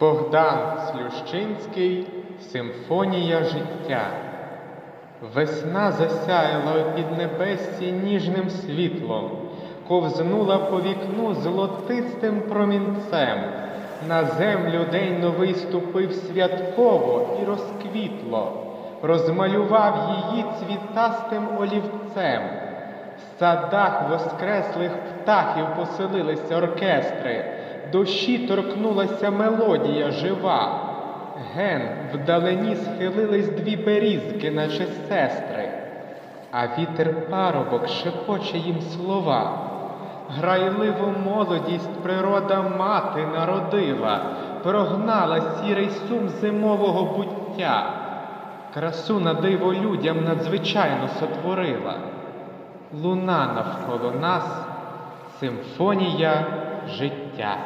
Богдан Слющинський Симфонія життя. Весна засяяла у піднебесці ніжним світлом, ковзнула по вікну золотистим промінцем. На землю день новий ступив святково і розквітло, розмалював її цвітастим олівцем. В садах воскреслих птахів поселилися оркестри, душі торкнулася мелодія жива. Ген вдалині схилились дві берізки, наче сестри, а вітер парубок шепоче їм слова. Грайливу молодість природа мати народила, прогнала сірий сум зимового буття, красу на диво людям надзвичайно сотворила. Луна навколо нас, симфонія життя.